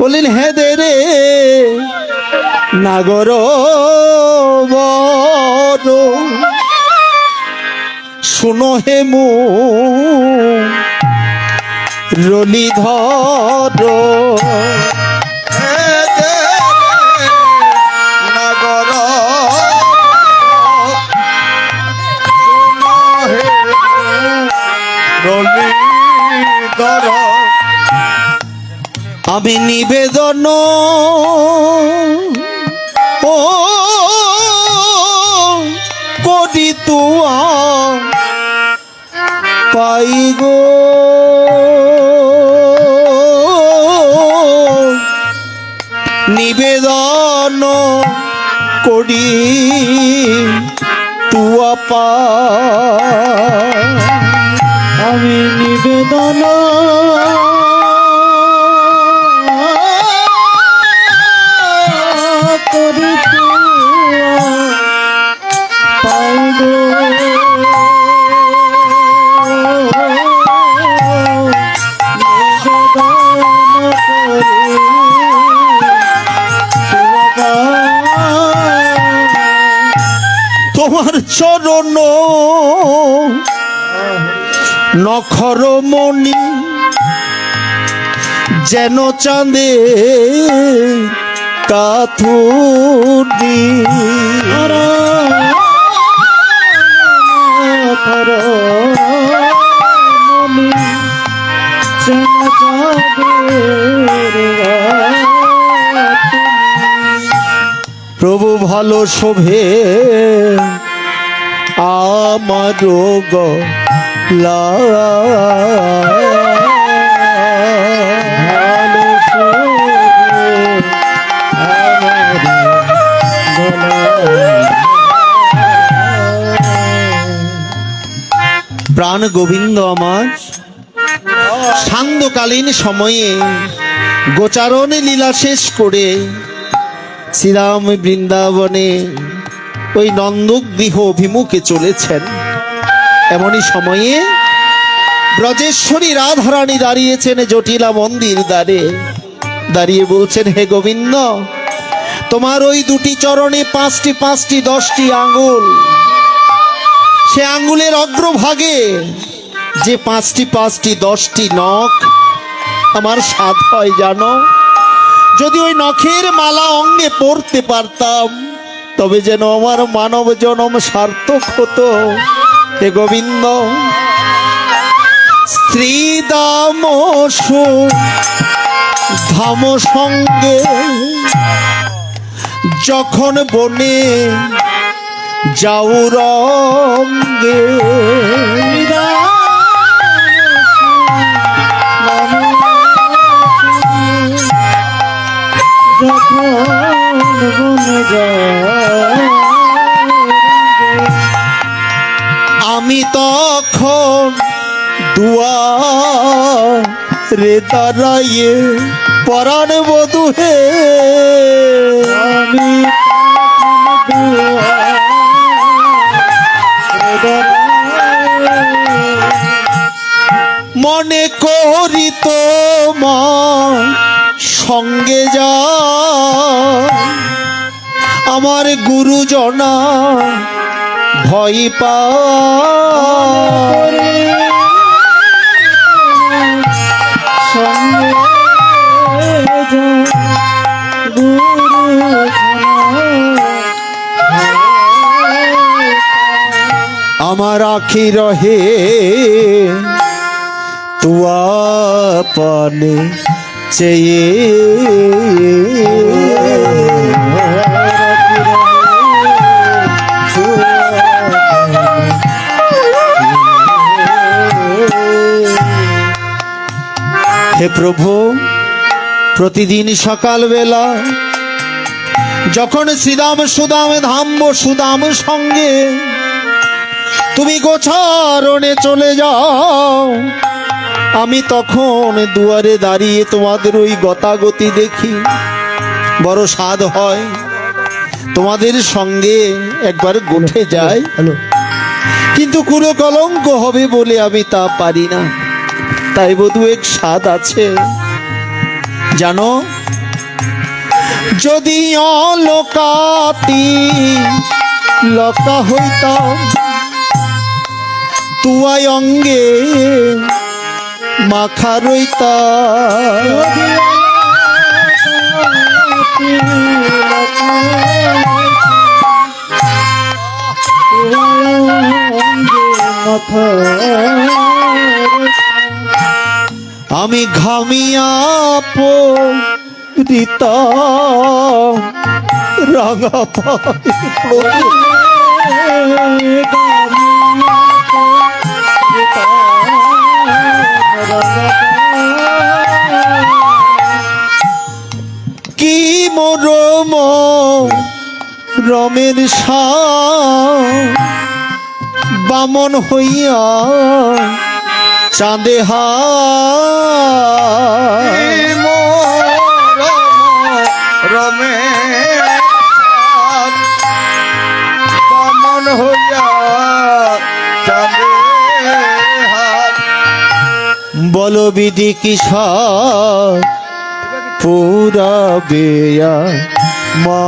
বললেন হে দে রে নাগর শুনো হে মু রলি ধর রলি ধর আমি নিবেদন। ও করি পাই গো। নিবেদন করি তুয়া পা আমি নিবেদন। নখরমণি যেন চাঁদে কাথুরি প্রভু ভালো শোভে আমার প্রাণ গোবিন্দ আমার, সান্ধ্যকালীন সময়ে গোচারণে লীলা শেষ করে শ্রীরাম বৃন্দাবনে ওই নন্দগৃহ অভিমুখে চলেছেন। এমনই সময়ে ব্রজেশ্বরী রাধারানী দাঁড়িয়েছেন জটিলা মন্দির দ্বারে। দাঁড়িয়ে বলছেন, হে গোবিন্দ, তোমার ওই দুটি চরণে পাঁচটি পাঁচটি, দশটি আঙ্গুল সে আঙ্গুলের অগ্রভাগে যে পাঁচটি পাঁচটি, দশটি নখ, আমার স্বাদ হয় জানো? যদি ওই নখের মালা অঙ্গে পড়তে পারতাম, তবে যেন আমার মানব জনম সার্থক হতো। হে গোবিন্দ স্ত্রী দাম ধাম সঙ্গে যখন বনে যাও রঙ্গে। আমি তখন দুয়ারে দাঁড়াইয়ে পরাণ বধু হে। আমি মনে করি তোমার সঙ্গে যা আমার গুরুজনা ভয় পা আমার আখি রহে তুয়া পানে চেয়ে প্রভু প্রতিদিন সকালবেলা যখন শ্রীরাম সুদাম ধাম্ব সুদাম সঙ্গে তুমি গোছারণে চলে যাও আমি তখন দুয়ারে দাঁড়িয়ে তোমাদের ওই গতাগতি দেখি। বড় স্বাদ হয় তোমাদের সঙ্গে একবার গোঠে যায় কিন্তু কুলো কলঙ্ক হবে বলে আমি তা পারি না। তাই বধু এক স্বাদ আছে। জানো যদি অলোকাতি লকা হইতাম তুয়াই অঙ্গে মাখা রইতাম। আমি ঘামিয়া পিতা রাঙা কি মরম রমের সা বামন হইয়া চাঁদে রমে বামন হইয়া চাঁদে বলো বিধি কিশোর পুরা বেয়া মা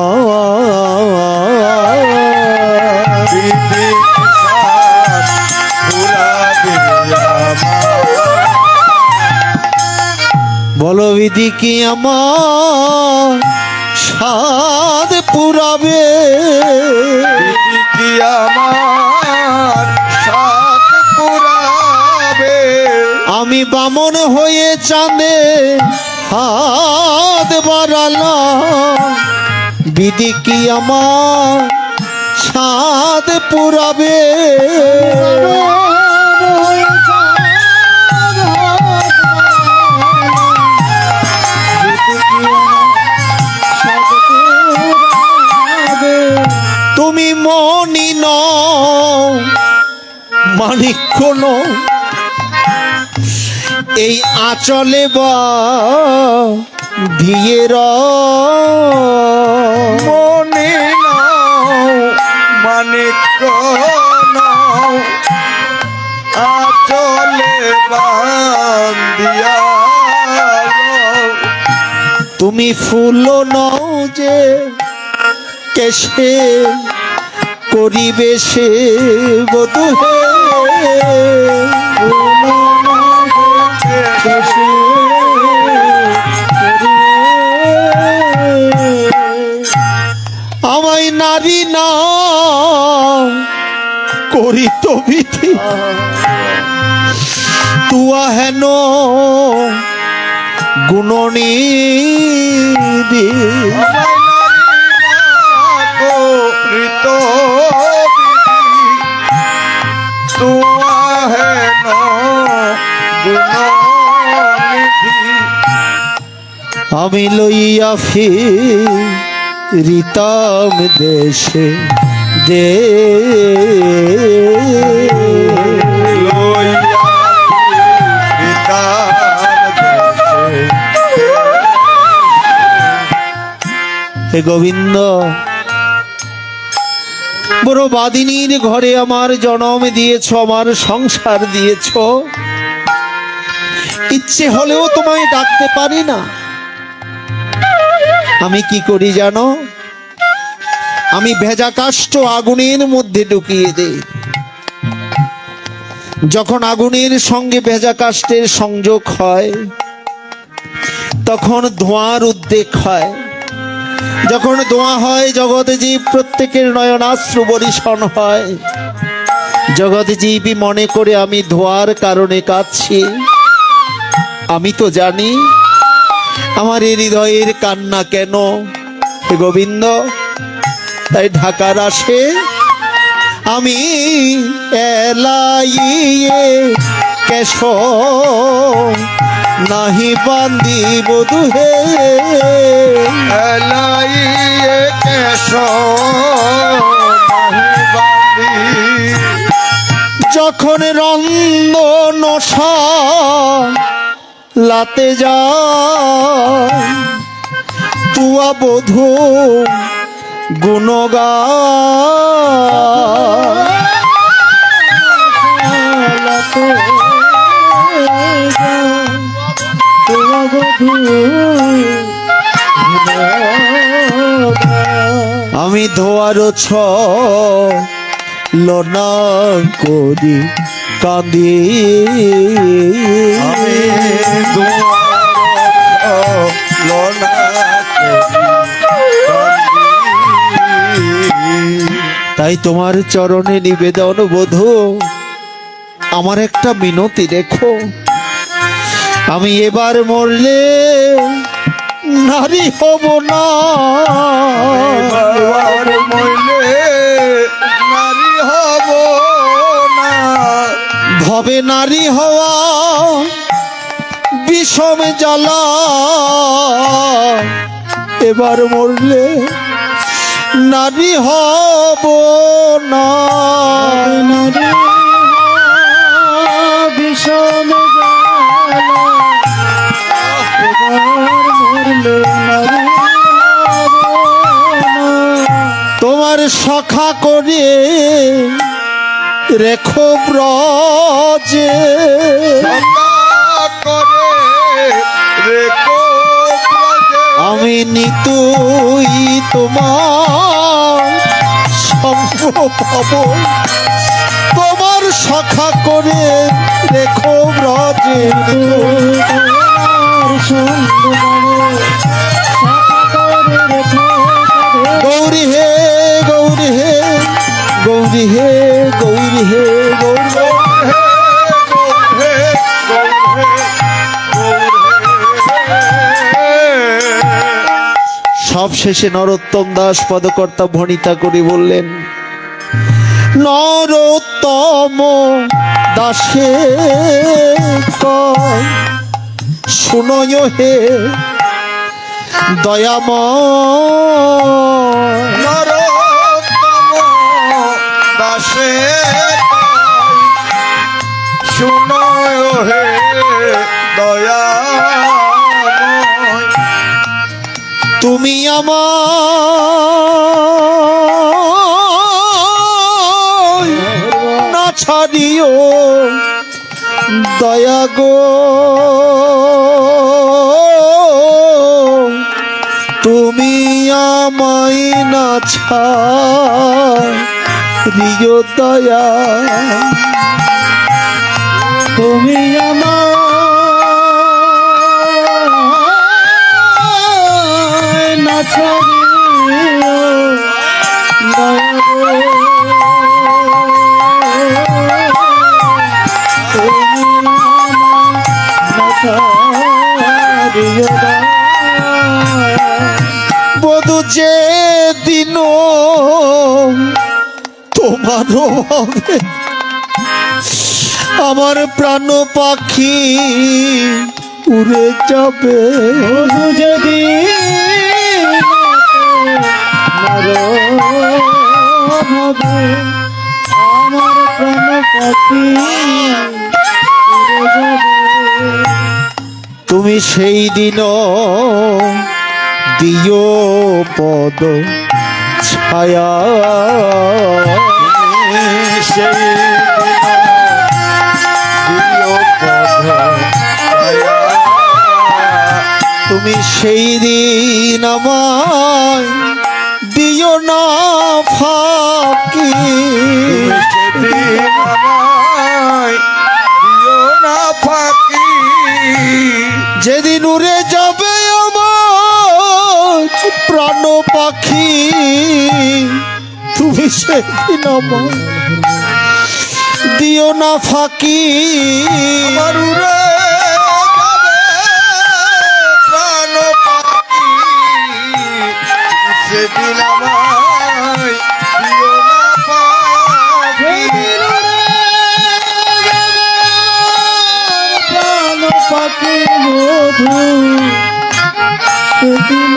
বলো বিধি কি আমার? সাদ পুরাবে। কি আমার? সাত পুরাবে। আমি বামন হয়ে চাঁদে হাত বাড়ালাম। বিধি কি আমার? সাদ পুরাবে। তুমি মনি মানিক্য ন এই আচলে বা ভিয়ের মনে মানিক আচলে তুমি ফুল নও যে কেশে। বধু আমায় নারী না করি তো বিধি। তুয়া হেন গুণনী আমি লইয়া ফিরিতাম দেশে দে। গোবিন্দ বড় বাদিনীর ঘরে আমার জনম দিয়েছ, আমার সংসার দিয়েছ। ইচ্ছে হলেও তোমায় ডাকতে পারি না। আমি কি করি জানো? আমি ভেজা কাষ্ঠ আগুনের মধ্যে ঢুকিয়ে দেই। যখন আগুনের সঙ্গে ভেজা কাষ্ঠের সংযোগ হয়, তখন ধোঁয়ার উদ্বেগ হয়। যখন দোয়া হয়, জগতে জীব প্রত্যেকের নয়নাশ্রু বরিশন হয়। জগতে মনে করে আমি ধোয়ার কারণে কাঁদছি। আমি তো জানি আমার এই হৃদয়ের কান্না কেন। হে গোবিন্দ, তাই ঢাকার আসে। আমি এলাইয়ে কেশ নাহি বান্দি বধু হে এলাইয়ে কেশ যখন নশা লাতে যায় তুয়া বধু গুণগা নববধূ আমি ধোয়ার ছ লনা করি কাঁদি। আমি তাই তোমার চরণে নিবেদন বধু। আমার একটা মিনতি রেখো। আমি এবার মরলে নারী হব না। মইলে নারী হব না। ভবে নারী হওয়া বিষম জ্বালা। এবার মরলে নারী হব না। তোমার সখা করে রেখো ব্রজে। আমি নিতুই তোমার পাব তোমার সখা করে রেখো ব্রজে। গৌরী হে গৌরী হে গৌরী হে গৌরী হে, গৌরী। সব শেষে নরোত্তম দাস পদকর্তা ভণিতা করে বললেন, নরোত্তম দাসে কয় শুনয় হে নরোত্তম দাসে শুনয় হে দয়াময়। তুমি আমার না ছাড়িও। দয়া গো। তুমি আমায় না ছাড়িও দয়া তুমি আমার না ছাড়িও দয়া বধু যে দিন তোমার হবে। আমার প্রাণ পাখি উড়ে যাবে। যদি আমার প্রাণ পাখি তুমি সেই দিন দিও পদ ছায়া। তুমি সেই দিন আমায় দিও না ফাঁকি সেদিন আমায় সেদিন আমার দিও না ফাঁকি। সেদিন আমায় দিও না পাখি পাখি বধু। সেদিন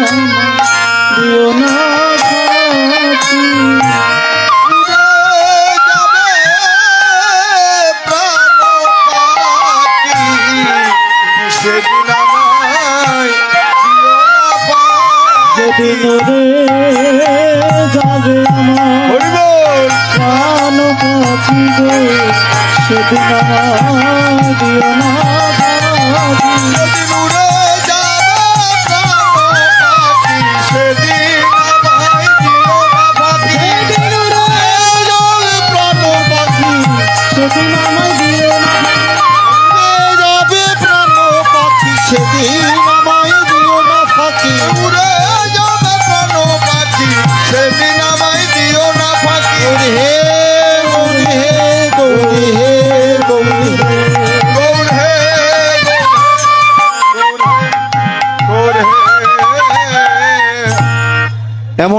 দিও না যাবে আমার প্রাণ পাখি গো সেদিন আমার দিও না।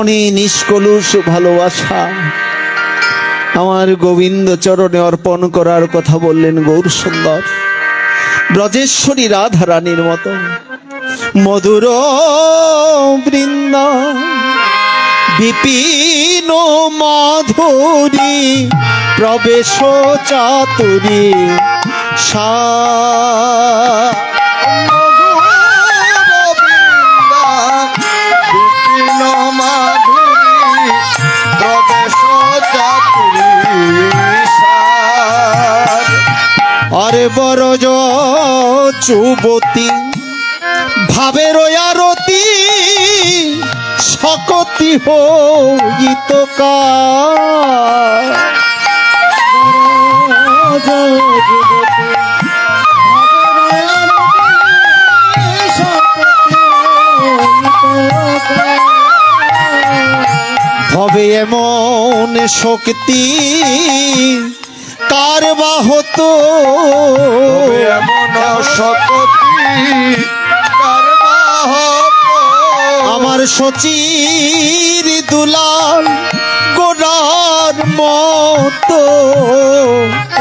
এমনই নিষ্কলুষ ভালোবাসা। আমার গোবিন্দ চরণে অর্পণ করার কথা বললেন গৌর সুন্দর। ব্রজেশ্বরী রাধা রানীর মতো। মধুর বৃন্দ। বিপিন মাধুরী। প্রবেশ চাতুরী। সা আরে বড় যুবতী ভাবের আরতি সকতি হইত হবে শক্তি কার বা হতো এমন শকতি আমার সচির দুলাল গোড়ার মতো।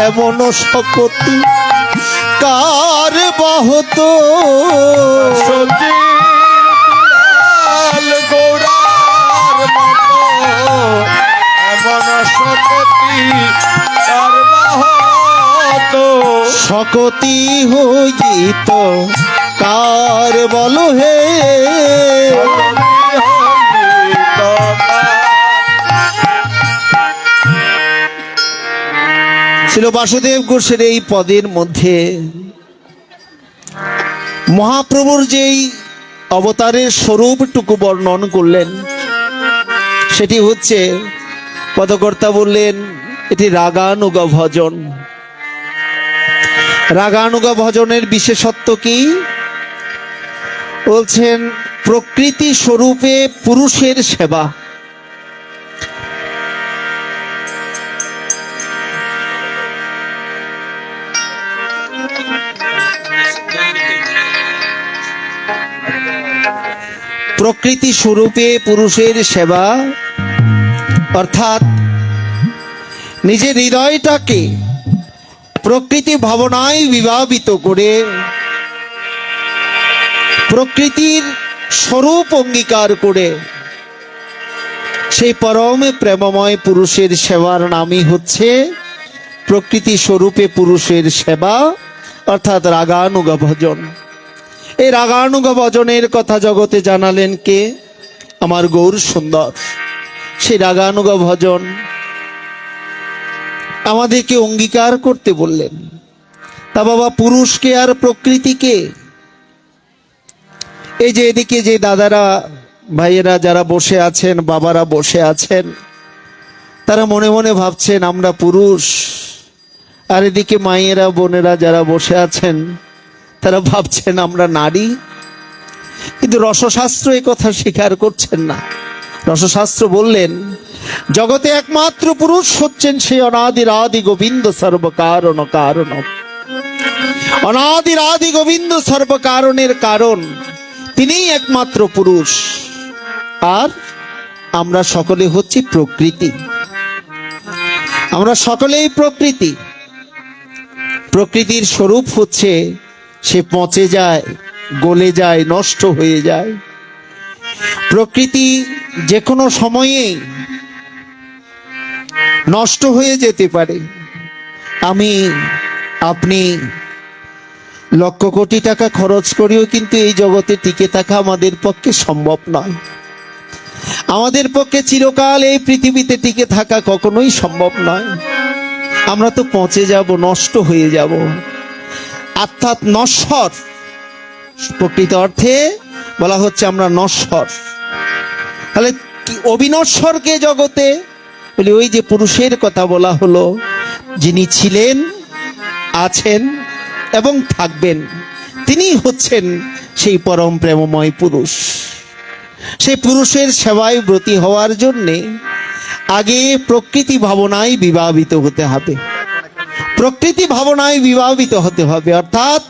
এমন শপতি কার বাহত? সচিন শকতি হইত। কার বল হে? ছিল বাসুদেব ঘোষের এই পদের মধ্যে। মহাপ্রভুর যেই অবতারের স্বরূপটুকু বর্ণন করলেন, সেটি হচ্ছে, পদকর্তা বললেন, এটি রাগানুগা ভজন রাগানুগা ভজনের বিশেষত্ব কি? বলছেন, প্রকৃতি স্বরূপে পুরুষের সেবা। প্রকৃতি স্বরূপে পুরুষের সেবা। অর্থাৎ, নিজের হৃদয়টাকে প্রকৃতি ভাবনায় বিভাবিত করে প্রকৃতির স্বরূপ অঙ্গীকার করে সেই পরম প্রেমময় পুরুষের সেবার নামই হচ্ছে প্রকৃতি স্বরূপে পুরুষের সেবা, অর্থাৎ রাগানুগা ভজন এই রাগানুগা ভজনের কথা জগতে জানালেন কে? আমার গৌর সুন্দর সেই রাগানুগা ভজন আমাদেরকে অঙ্গীকার করতে বললেন। তা বাবা, পুরুষকে আর প্রকৃতিকে? এই যে এদিকে যে দাদারা, ভাইয়েরা যারা বসে আছেন, বাবারা বসে আছেন, তারা মনে মনে ভাবছেন, আমরা পুরুষ। আর এদিকে মায়েরা, বোনেরা যারা বসে আছেন, তারা ভাবছেন, আমরা নারী। কিন্তু রসশাস্ত্র এ কথা স্বীকার করছেন না। রসশাস্ত্র বললেন, জগতে একমাত্র পুরুষ হচ্ছেন সেই অনাদির আদি গোবিন্দ সর্বকারণ কারণ। অনাদির আদি গোবিন্দ সর্বকারণের কারণ, তিনিই একমাত্র পুরুষ। আর আমরা সকলে হচ্ছি প্রকৃতি। আমরা সকলেই প্রকৃতি। প্রকৃতির স্বরূপ হচ্ছে সে পচে যায়, গলে যায়, নষ্ট হয়ে যায়। প্রকৃতি যে কোনো সময়ে নষ্ট হয়ে যেতে পারে। আমি, আপনি লক্ষ কোটি টাকা খরচ করেও কিন্তু এই জগতে টিকে থাকা আমাদের পক্ষে সম্ভব নয়। আমাদের পক্ষে চিরকাল এই পৃথিবীতে টিকে থাকা কখনোই সম্ভব নয়। আমরা তো পচে যাব, নষ্ট হয়ে যাব। অর্থাৎ নশ্বর, প্রকৃত অর্থে বলা হচ্ছে আমরা নশ্বর। তাহলে অবিনশ্বরকে জগতে? বলি ওই যে পুরুষের কথা বলা হলো, যিনি ছিলেন, আছেন এবং থাকবেন, তিনি হচ্ছেন সেই পরম প্রেমময় পুরুষ। সেই পুরুষের সেবায় ব্রতী হওয়ার জন্যে আগে প্রকৃতি ভাবনায় বিবাহিত হতে হবে। প্রকৃতি ভাবনায় বিবাহিত হতে হবে, অর্থাৎ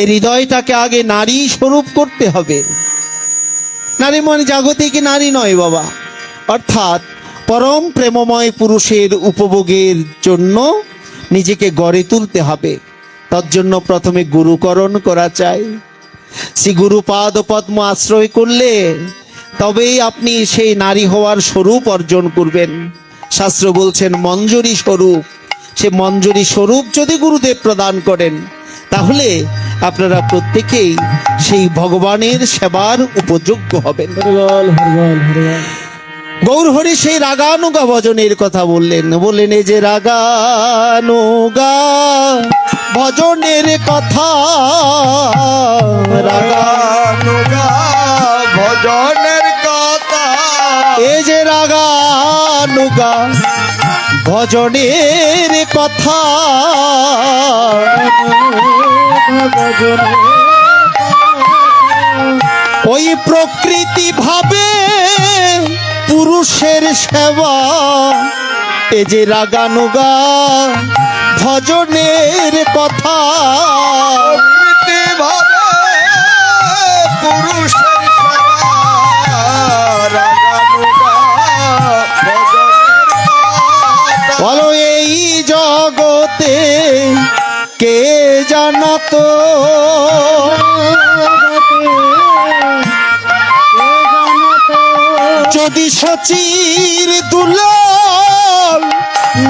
এই হৃদয়টাকে আগে নারী স্বরূপ করতে হবে। নারী মানে জাগতিক নারী নয় বাবা। অর্থাৎ পরম প্রেমময় পুরুষের উপভোগের জন্য নিজেকে গড়ে তুলতে হবে। তার জন্য প্রথমে গুরুকরণ করা চাই। শ্রী গুরুপাদ পদ্ম আশ্রয় করলে তবেই আপনি সেই নারী হওয়ার স্বরূপ অর্জন করবেন। শাস্ত্র বলছেন, মঞ্জুরি স্বরূপ। সে মঞ্জুরি স্বরূপ যদি গুরুদেব প্রদান করেন, তাহলে আপনারা প্রত্যেকেই সেই ভগবানের সেবার উপযোগ্য হবেন। গৌরহরি সেই রাগানুগা ভজনের কথা বললেন। বললেন এই যে রাগানুগা ভজনের কথা রাগা রাগানুগা ভজনের কথা এই যে রাগানুগা ভজনের কথা। ওই প্রকৃতি ভাবে পুরুষের সেবা। এ যে রাগানুগা ভজনের কথা। ভাবে যদি সচির দুলাল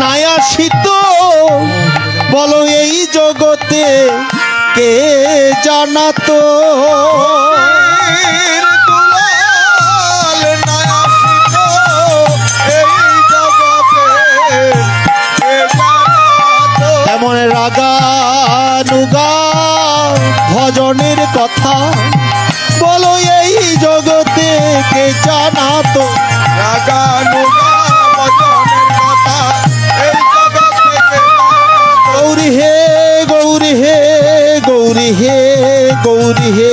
নায়াসিত বলো এই জগতে কে জানাতো? জানাতো রাগানুগা ভজনের কথা এই জগতে কে জানাতো? গৌরী হে গৌরী হে গৌরী হে গৌরী হে